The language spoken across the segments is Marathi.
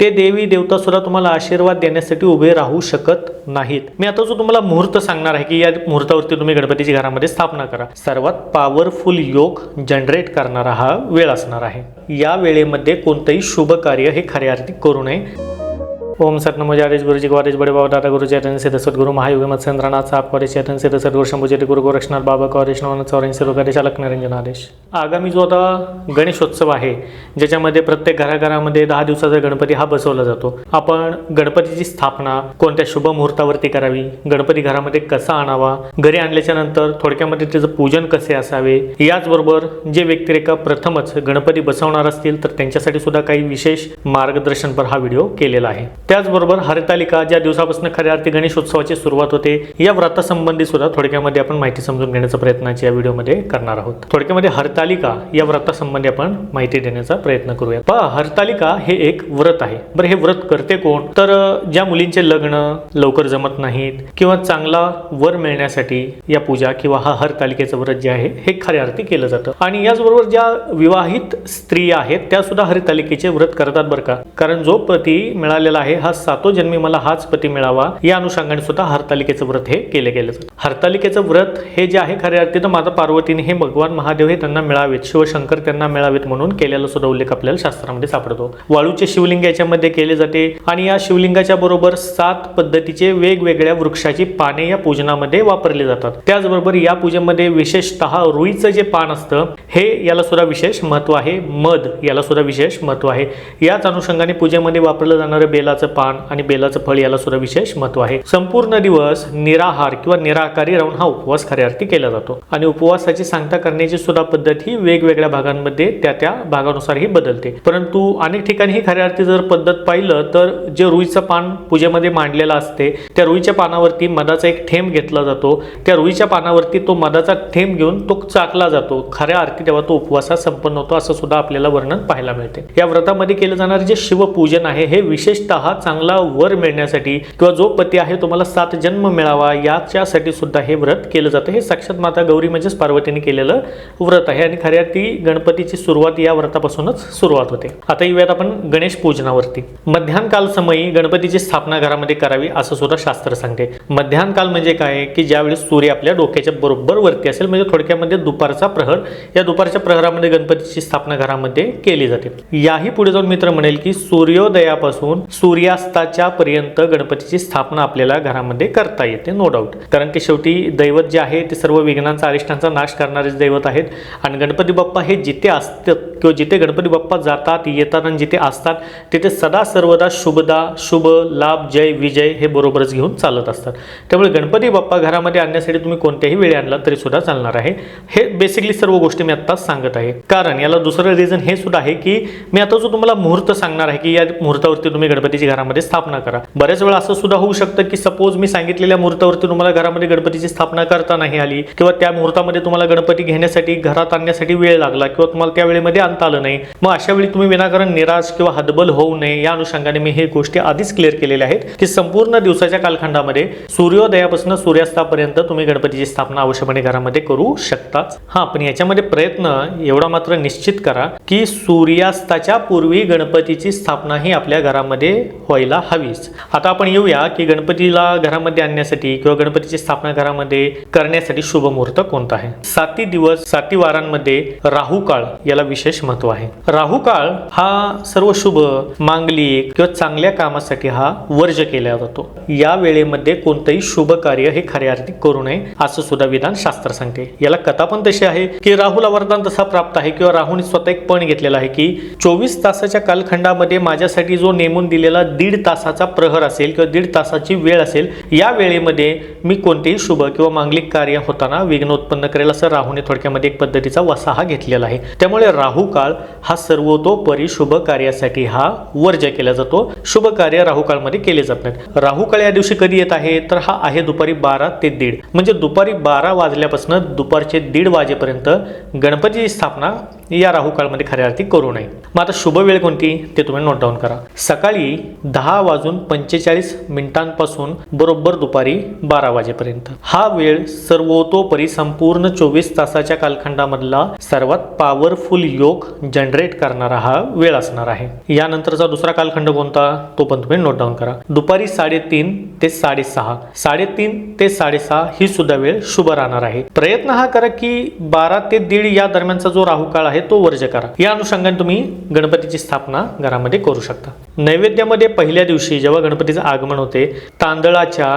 ते देवी देवता सुद्धा तुम्हाला आशीर्वाद देण्यासाठी उभे राहू शकत नाहीत. मी आता जो तुम्हाला मुहूर्त सांगणार आहे की या मुहूर्तावरती तुम्ही गणपतीची घरामध्ये स्थापना करा. सर्वात पॉवरफुल योग जनरेट करणारा हा वेळ असणार आहे. या वेळेमध्ये कोणतंही शुभ कार्य हे खऱ्या अर्थी करू नये. ओम सतनमो जारेश गुरुजी ग्वारेश बडे बाबा दादा गुरु चैतन्य सिद्ध सद्गुरु महायुग मत्स्येंद्रनाथ साप गौरेश चैतन्य सिद्ध सद्गुरु शंभूजेटी गुरु गोरक्षनाथ बाबा गौरेश नवनाथ चौऱ्याऐंशी सिरो गणेश अलक निरंजन आदेश. आगामी जो आता गणेशोत्सव आहे ज्याच्यामध्ये प्रत्येक घराघरामध्ये दहा दिवसाचा गणपती हा बसवला जातो. आपण गणपतीची स्थापना कोणत्या शुभ मुहूर्तावरती करावी गणपती घरामध्ये कसा आणावा घरी आणल्याच्या नंतर थोडक्यामध्ये त्याचं पूजन कसे असावे याचबरोबर जे व्यक्तिरेखा प्रथमच गणपती बसवणार असतील तर त्यांच्यासाठी सुद्धा काही विशेष मार्गदर्शनपर हा व्हिडिओ केलेला आहे. त्याचबरोबर हरितालिका ज्या दिवसापासून खऱ्या अर्थी गणेशोत्सवाची सुरुवात होते या व्रतासंबंधी सुद्धा थोडक्यामध्ये आपण माहिती समजून घेण्याचा प्रयत्नाची या व्हिडिओमध्ये करणार आहोत. थोडक्यामध्ये हरतालिका या व्रतासंबंधी आपण माहिती देण्याचा प्रयत्न करूया पहा हरतालिका हे एक व्रत आहे. बरं हे व्रत करते कोण? तर ज्या मुलींचे लग्न लवकर जमत नाहीत किंवा चांगला वर मिळण्यासाठी या पूजा किंवा हा हरतालिकेचं व्रत जे आहे हे खऱ्या अर्थी केलं जातं. आणि याचबरोबर ज्या विवाहित स्त्रिया आहेत त्या सुद्धा हरतालिकेचे व्रत करतात बरं का? कारण जो पती मिळालेला आहे हा सातो जन्मी मला हाच पती मिळावा. या अनुषंगाने सुद्धा हरतालिकेचं व्रत हे केले गेलं. जातं हरतालिकेचं व्रत हे जे आहे खऱ्या अर्थी तर माता पार्वतीने हे भगवान महादेव हे त्यांना मिळावेत. शिवशंकर त्यांना मिळावेत म्हणून केलेला सुद्धा उल्लेख आपल्याला शास्त्रामध्ये सापडतो. वाळूचे शिवलिंग याच्यामध्ये केले जाते आणि या शिवलिंगाच्या बरोबर सात पद्धतीचे वेगवेगळ्या वृक्षाची पाने या पूजनामध्ये वापरली जातात. त्याचबरोबर या पूजेमध्ये विशेषतः रुईचं जे पान असतं हे याला सुद्धा विशेष महत्त्व आहे. मध याला सुद्धा विशेष महत्त्व आहे. याच अनुषंगाने पूजेमध्ये वापरलं जाणारं बेलाचं पान आणि बेलाचं फळ याला सुद्धा विशेष महत्त्व आहे. संपूर्ण दिवस निराहार किंवा निराकारी राहून हा उपवास खऱ्या अर्थी केला जातो. आणि उपवासाची सांगता करण्याची सुद्धा पद्धत ही वेगवेगळ्या भागांमध्ये त्या त्या भागानुसार ही बदलते. परंतु अनेक ठिकाणी ही खऱ्या अर्थी जर पद्धत पाहिलं तर जे रुईचं पान पूजेमध्ये मांडलेलं असते त्या रुईच्या पानावरती मधाचा एक थेंब घेतला जातो. त्या रुईच्या पानावरती तो मधाचा थेंब घेऊन तो चाकला जातो. खऱ्या अर्थी तेव्हा तो उपवासात संपन्न होतो असं सुद्धा आपल्याला वर्णन पाहायला मिळते. या व्रतामध्ये केलं जाणारे जे शिवपूजन आहे हे विशेषतः चांगला वर मिळण्यासाठी किंवा जो पती आहे तुम्हाला सात जन्म मिळावा याच्यासाठी सुद्धा हे व्रत केलं जातं. हे साक्षात माता गौरी म्हणजेच पार्वतीने केलेलं व्रत आहे आणि खऱ्या ती गणपतीची सुरुवात या व्रतापासूनच सुरुवात होते. आता येऊयात आपण गणेश पूजनावरती. मध्यानकाल समयी गणपतीची स्थापना घरामध्ये करावी असं सुद्धा शास्त्र सांगते. मध्यानकाल म्हणजे काय? की ज्यावेळी सूर्य आपल्या डोक्याच्या बरोबर वरती असेल म्हणजे थोडक्यामध्ये दुपारचा प्रहर. या दुपारच्या प्रहरामध्ये गणपतीची स्थापना घरामध्ये केली जाते. याही पुढे जाऊन मित्र म्हणेल की सूर्योदयापासून सूर्य सूर्यास्ताच्या पर्यंत गणपतीची स्थापना आपल्याला घरामध्ये करता येते नो डाऊट कारण ते शेवटी दैवत जे आहे ते सर्व विघ्नांचा अरिष्टांचा नाश करणारे दैवत आहेत आणि गणपती बाप्पा हे जिथे असतात किंवा जिथे गणपती बाप्पा जातात येतात आणि जिथे असतात तिथे सदा सर्वदा शुभदा शुभ लाभ जय विजय हे बरोबरच घेऊन चालत असतात. त्यामुळे गणपती बाप्पा घरामध्ये आणण्यासाठी तुम्ही कोणत्याही वेळी आणला तरी सुद्धा चालणार आहे. हे बेसिकली सर्व गोष्टी मी आत्ताच सांगत आहे. कारण याला दुसरं रिझन हे सुद्धा आहे की मी आता जो तुम्हाला मुहूर्त सांगणार आहे की या मुहूर्तावरती तुम्ही गणपतीची घरामध्ये स्थापना करा. बऱ्याच वेळा असं सुद्धा होऊ शकतं की सपोज मी सांगितलेल्या मुहूर्तावरती तुम्हाला घरामध्ये गणपतीची स्थापना करता नाही आली किंवा त्या मुहूर्तामध्ये तुम्हाला गणपती घेण्यासाठी घरात आणण्यासाठी वेळ लागला किंवा तुम्हाला त्या वेळेमध्ये आणता आलं नाही. मग अशा वेळी तुम्ही विनाकारण निराश किंवा हतबल होऊ नये या अनुषंगाने मी हे गोष्टी आधीच क्लिअर केलेल्या आहेत की संपूर्ण दिवसाच्या कालखंडामध्ये सूर्योदयापासून सूर्यास्तापर्यंत तुम्ही गणपतीची स्थापना आवश्यकपणे घरामध्ये करू शकताच हा पण याच्यामध्ये प्रयत्न एवढा मात्र निश्चित करा की सूर्यास्ताच्या पूर्वी गणपतीची स्थापना ही आपल्या घरामध्ये व्हायला हवीच. आता आपण येऊया की गणपतीला घरामध्ये आणण्यासाठी किंवा गणपतीची स्थापना घरामध्ये करण्यासाठी शुभ मुहूर्त कोणता आहे? साती दिवस साती वारांमध्ये राहू काळ याला विशेष महत्त्व आहे. राहू काळ हा सर्व शुभ मांगलिक किंवा चांगल्या कामासाठी हा वर्ज केला जातो. या वेळेमध्ये कोणतंही शुभ कार्य हे खऱ्या अर्थी करू नये असं सुद्धा विधान शास्त्र सांगते. याला कथा पण तशी आहे की राहुला वरदान तसा प्राप्त आहे किंवा राहूने स्वतः एक पण घेतलेला आहे की चोवीस तासाच्या कालखंडामध्ये माझ्यासाठी जो नेमून दिलेला दीड तासाचा प्रहर असेल किंवा दीड तासाची वेळ असेल या वेळेमध्ये मी कोणतेही शुभ किंवा मांगलिक कार्य होताना विघ्न उत्पन्न करेल असं राहूने थोडक्यामध्ये एक पद्धतीचा वसाहा घेतलेला आहे. त्यामुळे राहू काळ हा सर्वतोपरी शुभ कार्यासाठी हा वर्ज केला जातो. शुभ कार्य राहुकाळमध्ये केले जात नाहीत. राहुकाळ या दिवशी कधी येत आहे? तर हा आहे दुपारी बारा ते दीड. म्हणजे दुपारी बारा वाजल्यापासून दुपारचे दीड वाजेपर्यंत गणपतीची स्थापना या राहूकाळमध्ये खऱ्या अर्थी करू नये. मग आता शुभ वेळ कोणती? ते तुम्ही नोट डाऊन करा. सकाळी दहा वाजून पंचेचाळीस मिनिटांपासून बरोबर दुपारी बारा वाजेपर्यंत. हा वेळ सर्वतोपरी संपूर्ण चोवीस तासाच्या कालखंडामधला सर्वात पॉवरफुल योग जनरेट करणारा हा वेळ असणार आहे. यानंतरचा दुसरा कालखंड कोणता? तो पण तुम्ही नोट डाऊन करा. दुपारी साडेतीन ते साडेसहा. साडेतीन ते साडेसहा ही सुद्धा वेळ शुभ राहणार आहे. प्रयत्न हा करा की बारा ते दीड या दरम्यानचा जो राहू काळ आहे तो वर्ज करा. या अनुषंगाने तुम्ही गणपतीची स्थापना घरामध्ये करू शकता. नैवेद्यामध्ये पहिल्या दिवशी जेव्हा गणपतीचं आगमन होते तांदळाच्या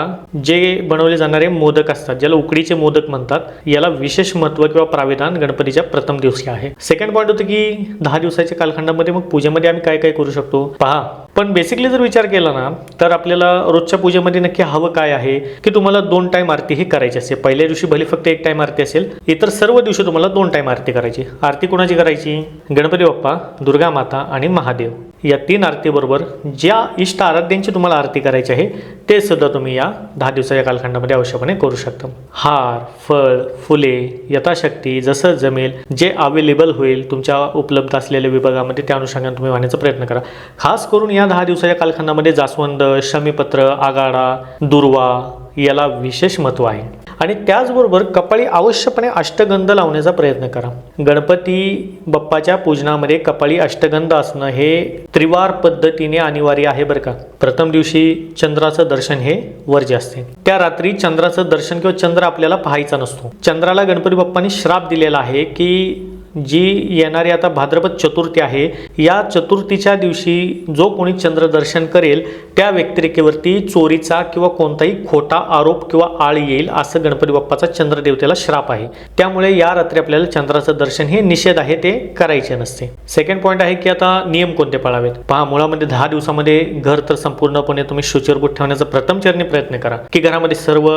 जे बनवले जाणारे मोदक असतात ज्याला उकडीचे मोदक म्हणतात याला विशेष महत्त्व किंवा प्राविधान गणपतीच्या प्रथम दिवशी आहे. सेकंड पॉईंट होतं की दहा दिवसाच्या कालखंडामध्ये मग पूजेमध्ये आम्ही काय काय करू शकतो? पहा. पण बेसिकली जर विचार केला ना तर आपल्याला रोजच्या पूजेमध्ये नक्की हवं काय आहे की तुम्हाला दोन टाइम आरती ही करायची असते पहिल्या दिवशी भले फक्त एक टाइम आरती असेल इतर सर्व दिवशी तुम्हाला दोन टाइम आरती करायची. आरती कोणाची आरती करायची गणपती बाप्पा दुर्गा माता आणि महादेव. या तीन आरतीबरोबर ज्या इष्ट आराध्यांची तुम्हाला आरती करायची आहे ते सुद्धा तुम्ही या दहा दिवसाच्या कालखंडामध्ये आवश्यकपणे करू शकता. हार फळ फुले यथाशक्ती जसं जमेल जे अवेलेबल होईल तुमच्या उपलब्ध असलेल्या विभागामध्ये त्या अनुषंगाने तुम्ही वाहण्याचा प्रयत्न करा. खास करून या दहा दिवसाच्या कालखंडामध्ये जास्वंद शमीपत्र आगाडा दुर्वा याला विशेष महत्त्व आहे. आणि त्याचबरोबर कपाळी अवश्यपणे अष्टगंध लावण्याचा प्रयत्न करा. गणपती बाप्पाच्या पूजनामध्ये कपाळी अष्टगंध असणं हे त्रिवार पद्धतीने अनिवार्य आहे बरं का. प्रथम दिवशी चंद्राचं दर्शन हे वर्ज्य असते. त्या रात्री चंद्राचं दर्शन किंवा चंद्र आपल्याला पाहायचा नसतो. चंद्राला गणपती बाप्पांनी श्राप दिलेला आहे की जी येणारी आता भाद्रपद चतुर्थी आहे या चतुर्थीच्या दिवशी जो कोणी चंद्रदर्शन करेल त्या व्यक्तिरेखेवरती चोरीचा किंवा कोणताही खोटा आरोप किंवा आळ येईल असं गणपती बाप्पाचा चंद्रदेवतेला श्राप आहे. त्यामुळे या रात्री आपल्याला चंद्राचं दर्शन हे निषेध आहे ते करायचे नसते. सेकंड पॉईंट आहे की आता नियम कोणते पाळावेत? पहा मुळामध्ये दहा दिवसामध्ये घर तर संपूर्णपणे तुम्ही शुचिरभूत ठेवण्याचा प्रथम चरणी प्रयत्न करा. की घरामध्ये सर्व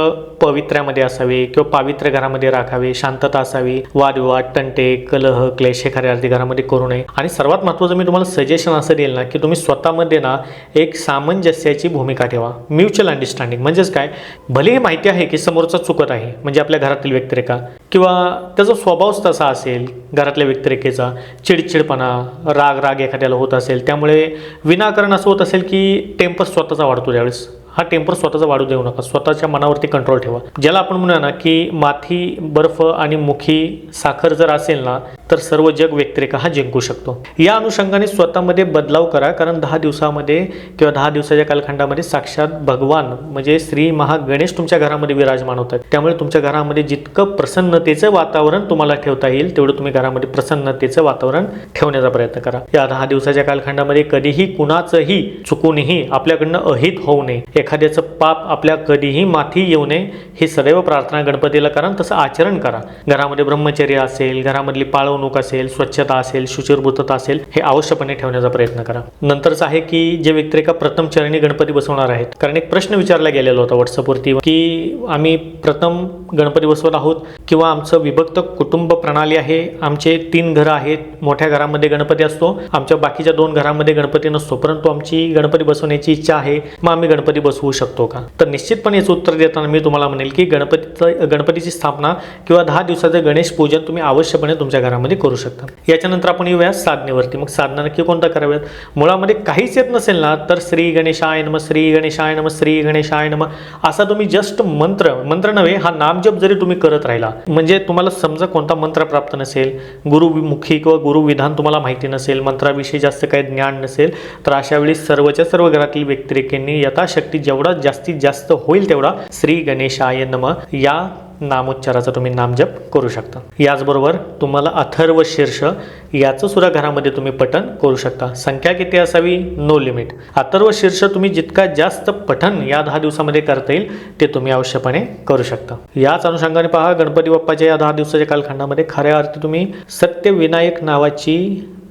पवित्र्यामध्ये असावे किंवा पावित्र्य घरामध्ये राखावे शांतता असावी वादविवाद तंटे कलह क्लेश हे खऱ्या अर्थी घरामध्ये करू नये. आणि सर्वात महत्त्वाचं मी तुम्हाला सजेशन असं देईल ना की तुम्ही स्वतःमध्ये ना एक सामंजस्याची भूमिका ठेवा. म्युच्युअल अंडरस्टँडिंग म्हणजेच काय? भलेही माहिती आहे की समोरचा चुकत आहे म्हणजे आपल्या घरातील व्यक्तिरेखा किंवा त्याचा स्वभावच तसा असेल घरातल्या व्यक्तिरेखेचा चिडचिडपणा राग राग एखाद्याला होत असेल त्यामुळे विनाकारण असं होत असेल की टेम्पर स्वतःचा वाढतो त्यावेळेस. हा टेम्पर स्वतःचा वाढू देऊ नका. स्वतःच्या मनावरती कंट्रोल ठेवा. ज्याला आपण म्हणूया ना की माथी बर्फ आणि मुखी साखर जर असेल ना तर सर्व जग व्यक्तिरेखा हा जिंकू शकतो. या अनुषंगाने स्वतःमध्ये बदलाव करा कारण दहा दिवसामध्ये किंवा दहा दिवसाच्या कालखंडामध्ये साक्षात भगवान म्हणजे श्री महागणेश तुमच्या घरामध्ये विराजमान होतात. त्यामुळे तुमच्या घरामध्ये जितकं प्रसन्नतेचं वातावरण तुम्हाला ठेवता येईल तेवढं तुम्ही घरामध्ये प्रसन्नतेचं वातावरण ठेवण्याचा प्रयत्न करा. या दहा दिवसाच्या कालखंडामध्ये कधीही कुणाचंही चुकूनही आपल्याकडनं अहित होऊ नये. एखाद्याचं पाप आपल्या कधीही माथी येऊ नये ही सदैव प्रार्थना गणपतीला करा तसं आचरण करा. घरामध्ये ब्रह्मचर्य असेल घरामधली साठवणूक असेल स्वच्छता असेल शुचिरभूतता असेल हे अवश्यपणे ठेवण्याचा प्रयत्न करा. नंतरच आहे की जे व्यक्तिरेखा प्रथम चरणी गणपती बसवणार आहेत. कारण एक प्रश्न विचारला गेलेला होता व्हॉट्सअपवरती की आम्ही प्रथम गणपती बसवत आहोत किंवा आमचं विभक्त कुटुंब प्रणाली आहे आमचे तीन घरं आहेत मोठ्या घरामध्ये गणपती असतो आमच्या बाकीच्या दोन घरामध्ये गणपती नसतो परंतु आमची गणपती बसवण्याची इच्छा आहे मग आम्ही गणपती बसवू शकतो का? तर निश्चितपणे याचं उत्तर देताना मी तुम्हाला म्हणेल की गणपतीचं गणपतीची स्थापना किंवा दहा दिवसाचं गणेश पूजन तुम्ही अवश्यपणे तुमच्या घरामध्ये करू शकता. याच्यानंतर आपण येऊया साधनेवरती. मग साधना नक्की कोणता कराव्यात? मुळामध्ये काहीच येत नसेल ना तर श्री गणेशाय नम श्री गणेशाय नम श्री गणेशाय नम असा तुम्ही जस्ट मंत्र मंत्र नव्हे हा नामजप जरी तुम्ही करत राहिला म्हणजे तुम्हाला समजा कोणता मंत्र प्राप्त नसेल गुरुमुखी किंवा गुरुविधान तुम्हाला माहिती नसेल मंत्राविषयी जास्त काही ज्ञान नसेल तर अशा वेळी सर्वच्या सर्व घरातील व्यक्तिरेखेंनी यथाशक्ती जेवढा जास्तीत जास्त होईल तेवढा श्री गणेशाय नम या नामोच्चाराचा तुम्ही नामजप करू शकता. याचबरोबर तुम्हाला अथर्व शीर्ष याचं सुद्धा घरामध्ये तुम्ही पठण करू शकता. संख्या किती असावी? नो लिमिट अथर्व शीर्ष तुम्ही जितका जास्त पठण या दहा दिवसामध्ये करता येईल ते तुम्ही अवश्यपणे करू शकता. याच अनुषंगाने पहा गणपती बाप्पाच्या या दहा दिवसाच्या कालखंडामध्ये खऱ्या अर्थी तुम्ही सत्यविनायक नावाची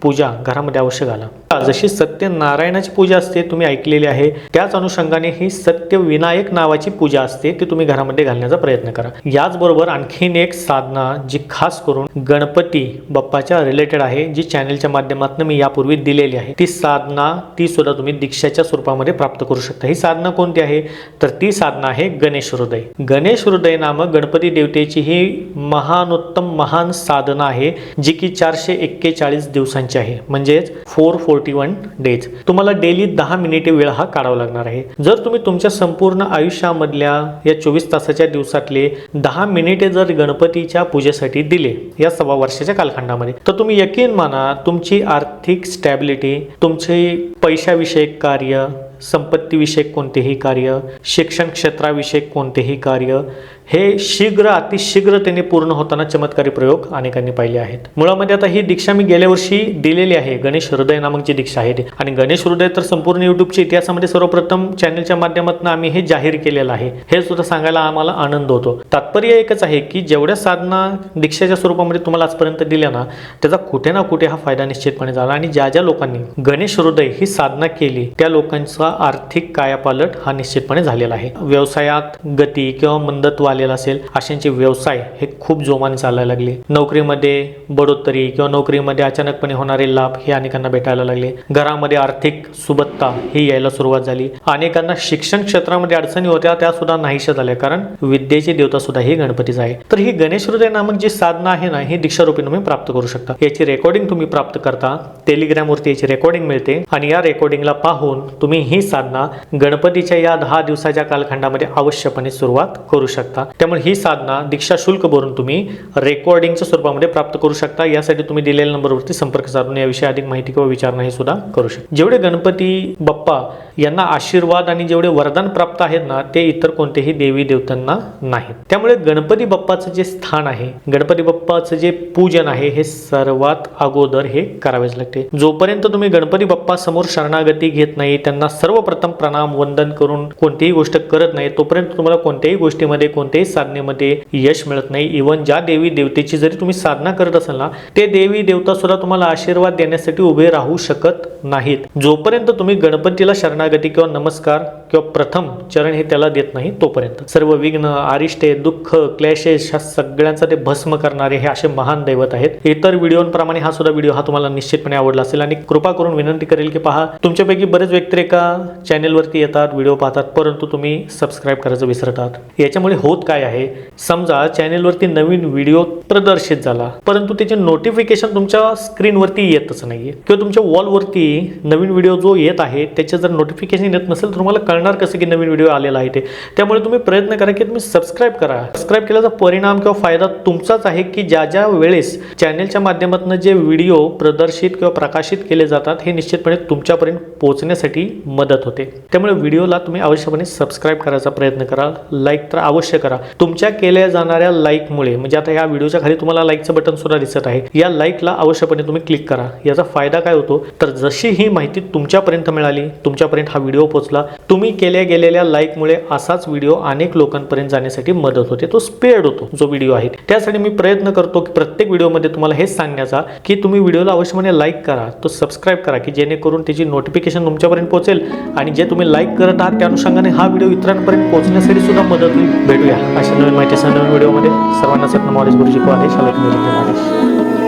पूजा घरामध्ये अवश्य घाला जशी सत्यनारायणाची पूजा असते तुम्ही ऐकलेली आहे त्याच अनुषंगाने ही सत्यविनायक नावाची पूजा असते ती तुम्ही घरामध्ये घालण्याचा प्रयत्न करा. याचबरोबर आणखीन एक साधना जी खास करून गणपती बाप्पाच्या रिलेटेड आहे जी चॅनेलच्या माध्यमातून मी यापूर्वी दिलेली आहे. ती साधना ती सुद्धा तुम्ही दीक्षाच्या स्वरूपामध्ये प्राप्त करू शकता. ही साधना कोणती आहे? तर ती साधना आहे गणेश हृदय. गणेश हृदय नामक गणपती देवतेची ही महानोत्तम महान साधना आहे जी की चारशे एक्केचाळीस दिवसांची आहे. म्हणजेच फोर फोर्टी वन डेज तुम्हाला डेली दहा मिनिटे वेळ हा काढावा लागणार आहे. जर तुम्ही तुमच्या संपूर्ण आयुष्यामधल्या या चोवीस तासाच्या दिवसातले दहा मिनिटे जर गणपतीच्या पूजेसाठी दिले या सव्वा वर्षाच्या कालखंडामध्ये तर तुम्ही यकीन माना तुमची आर्थिक स्टॅबिलिटी तुमचे पैशाविषयक कार्य संपत्तीविषयक कोणतेही कार्य शिक्षण क्षेत्राविषयक कोणतेही कार्य हे शीघ्र अतिशीघ्र त्याने पूर्ण होताना चमत्कारी प्रयोग अनेकांनी पाहिले आहेत. मुळामध्ये आता ही दीक्षा मी गेल्या वर्षी दिलेली आहे. गणेश हृदय नामक जी दीक्षा आहे. आणि गणेश हृदय तर संपूर्ण युट्यूबच्या इतिहासामध्ये सर्वप्रथम चॅनलच्या माध्यमातून आम्ही हे जाहीर केलेलं आहे. हे सुद्धा सांगायला आम्हाला आनंद होतो. तात्पर्य एकच आहे की जेवढ्या साधना दीक्षेच्या स्वरूपामध्ये तुम्हाला आजपर्यंत दिल्या ना त्याचा कुठे ना कुठे हा फायदा निश्चितपणे झाला. आणि ज्या ज्या लोकांनी गणेश हृदय ही साधना केली त्या लोकांचा आर्थिक कायापालट हा निश्चितपणे झालेला आहे. व्यवसायात गती किंवा मंदत्व आलेला असेल अशांचे व्यवसाय हे खूप जोमाने चालायला लागले. नोकरीमध्ये बढोत्तरी किंवा नोकरीमध्ये अचानकपणे होणारे लाभ हे अनेकांना भेटायला लागले. घरामध्ये आर्थिक सुबत्ता ही यायला सुरुवात झाली. अनेकांना शिक्षण क्षेत्रामध्ये अडचणी होत्या त्या सुद्धा नाहीशा झाल्या. कारण विद्येची देवता सुद्धा ही गणपतीच आहे. तर ही गणेश हृदय नामक जी साधना आहे ना ही दीक्षारूपी तुम्ही प्राप्त करू शकता. याची रेकॉर्डिंग तुम्ही प्राप्त करता. टेलिग्रामवरती याची रेकॉर्डिंग मिळते. आणि या रेकॉर्डिंगला पाहून तुम्ही ही साधना गणपतीच्या या दहा दिवसाच्या कालखंडामध्ये अवश्यपणे सुरुवात करू शकता. त्यामुळे ही साधना दीक्षा शुल्क भरून तुम्ही रेकॉर्डिंगच्या स्वरूपामध्ये प्राप्त करू शकता. यासाठी तुम्ही दिलेल्या नंबरवरती संपर्क साधून याविषयी अधिक माहिती किंवा विचारणा हे सुद्धा करू शकता. जेवढे गणपती बाप्पा यांना आशीर्वाद आणि जेवढे वरदान प्राप्त आहेत ना ते इतर कोणतेही देवी देवतांना नाहीत. त्यामुळे गणपती बाप्पाचं जे स्थान आहे गणपती बाप्पाचं जे पूजन आहे हे सर्वात अगोदर हे करावेच लागते. जोपर्यंत तुम्ही गणपती बाप्पा समोर शरणागती घेत नाही त्यांना सर्वप्रथम प्रणाम वंदन करून कोणतीही गोष्ट करत नाही तोपर्यंत तुम्हाला कोणत्याही गोष्टीमध्ये कोणत्याही साधनेमध्ये यश मिळत नाही. इवन ज्या देवी देवतेची जरी तुम्ही साधना करत असाल ना ते देवी देवता सुद्धा तुम्हाला आशीर्वाद देण्यासाठी उभे राहू शकत नाहीत. जोपर्यंत तुम्ही गणपतीला शरणागती किंवा नमस्कार किंवा प्रथम चरण हे त्याला देत नाही तोपर्यंत. सर्व विघ्न आरिष्टे दुःख क्लेशेस ह्या सगळ्यांचा ते भस्म करणारे हे असे महान दैवत आहेत. इतर व्हिडिओंप्रमाणे हा सुद्धा व्हिडिओ हा तुम्हाला निश्चितपणे आवडला असेल आणि कृपा करून विनंती करेल की पहा तुमच्यापैकी बरेच व्यक्ती एका चॅनेलवरती येतात व्हिडिओ पाहतात परंतु तुम्ही सबस्क्राईब करायचं विसरतात. याच्यामुळे होत काय आहे? समजा चॅनेलवरती नवीन व्हिडिओ प्रदर्शित झाला परंतु त्याचे नोटिफिकेशन तुमच्या स्क्रीनवरती येतच नाहीये. किंवा तुमच्या वॉलवरती नवीन व्हिडिओ जो येत आहे त्याचे जर नोटिफिकेशन येत नसेल तर तुम्हाला कळणार कसं की नवीन व्हिडिओ आलेला आहे ते. त्यामुळे तुम्ही प्रयत्न करा की तुम्ही सबस्क्राईब करा. सबस्क्राईब केल्याचा परिणाम किंवा फायदा तुमचाच आहे की ज्या ज्या वेळेस चॅनेलच्या माध्यमातून जे व्हिडिओ प्रदर्शित किंवा प्रकाशित केले जातात हे निश्चितपणे तुमच्यापर्यंत पोहोचण्यासाठी मदत होते. त्यामुळे व्हिडिओला तुम्ही अवश्यपणे सबस्क्राईब करायचा प्रयत्न करा. लाईक तर अवश्य करा. तुमच्या केल्या जाणाऱ्या लाईकमुळे म्हणजे आता या व्हिडिओच्या खाली तुम्हाला लाईकचं बटन सुद्धा दिसत आहे. या लाईकला अवश्यपणे तुम्ही क्लिक करा. याचा फायदा काय होतो? तर जशी ही माहिती तुमच्यापर्यंत मिळाली तुमच्यापर्यंत हा व्हिडिओ पोहोचला तुम्ही तुम्ही केल्या गेलेल्या लाईकमुळे असाच व्हिडिओ अनेक लोकांपर्यंत जाण्यासाठी मदत होते. तो स्प्रेड होतो जो व्हिडिओ आहे. त्यासाठी मी प्रयत्न करतो की प्रत्येक व्हिडिओमध्ये तुम्हाला हेच सांगण्याचा की तुम्ही व्हिडिओला अवश्यपणे लाईक करा तो सबस्क्राईब करा की जेणेकरून त्याची नोटिफिकेशन तुमच्यापर्यंत पोहोचेल आणि जे तुम्ही लाईक करत आहात त्या अनुषंगाने हा व्हिडिओ इतरांपर्यंत पोहोचण्यासाठी सुद्धा मदत होईल भेटूया. अशा नवीन माहितीसह नवीन व्हिडिओमध्ये सर्वांना सत्य नॉलेज गुरुजी को आदेश